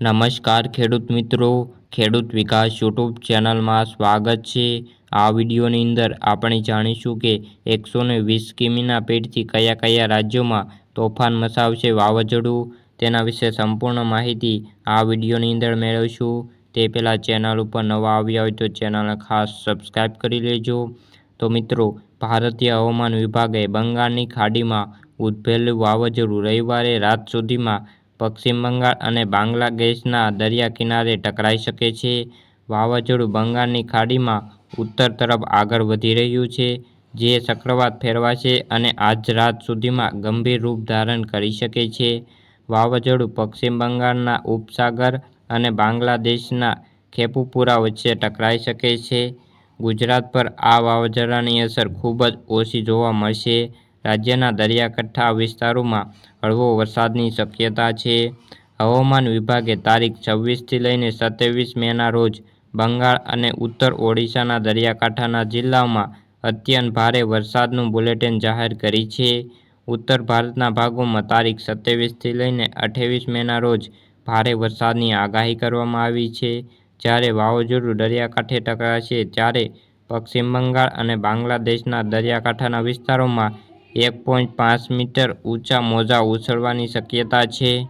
નમસ્કાર ખેડૂત મિત્રો, ખેડૂત વિકાસ યુટ્યુબ ચેનલમાં સ્વાગત છે. આ વિડીયોની અંદર આપણે જાણીશું કે એકસો ને વીસ કિમીના પેટથી કયા કયા રાજ્યોમાં તોફાન મસાવશે વાવાઝોડું. તેના વિશે સંપૂર્ણ માહિતી આ વિડીયોની અંદર મેળવીશું. તે પહેલાં ચેનલ ઉપર નવા આવ્યા હોય તો ચેનલને ખાસ સબસ્ક્રાઈબ કરી લેજો. તો મિત્રો, ભારતીય હવામાન વિભાગે બંગાળની ખાડીમાં ઉદભેલું વાવાઝોડું રવિવારે રાત સુધીમાં પશ્ચિમ બંગાળ અને બાંગ્લાદેશના દરિયા કિનારે ટકરાઈ શકે છે. વાવાઝોડું બંગાળની ખાડીમાં ઉત્તર તરફ આગળ વધી રહ્યું છે, જે ચક્રવાત ફેરવાશે અને આજ રાત સુધીમાં ગંભીર રૂપ ધારણ કરી શકે છે. વાવાઝોડું પશ્ચિમ બંગાળના ઉપસાગર અને બાંગ્લાદેશના ખેપુપુરા વચ્ચે ટકરાઈ શકે છે. ગુજરાત પર આ વાવાઝોડાની અસર ખૂબ જ ઓછી જોવા મળશે. રાજ્યના દરિયાકાંઠા વિસ્તારોમાં હળવો વરસાદની શક્યતા છે. હવામાન વિભાગે તારીખ છવ્વીસથી લઈને સત્યાવીસ મેના રોજ બંગાળ અને ઉત્તર ઓડિશાના દરિયાકાંઠાના જિલ્લાઓમાં અત્યંત ભારે વરસાદનું બુલેટિન જાહેર કરી છે. ઉત્તર ભારતના ભાગોમાં તારીખ સત્યાવીસથી લઈને અઠ્યાવીસ મેના રોજ ભારે વરસાદની આગાહી કરવામાં આવી છે. જ્યારે વાવાઝોડું દરિયાકાંઠે ટકરાશે ત્યારે પશ્ચિમ બંગાળ અને બાંગ્લાદેશના દરિયાકાંઠાના વિસ્તારોમાં એક પોઈન્ટ પાંચ મીટર ઊંચા મોજા ઉછળવાની શક્યતા છે.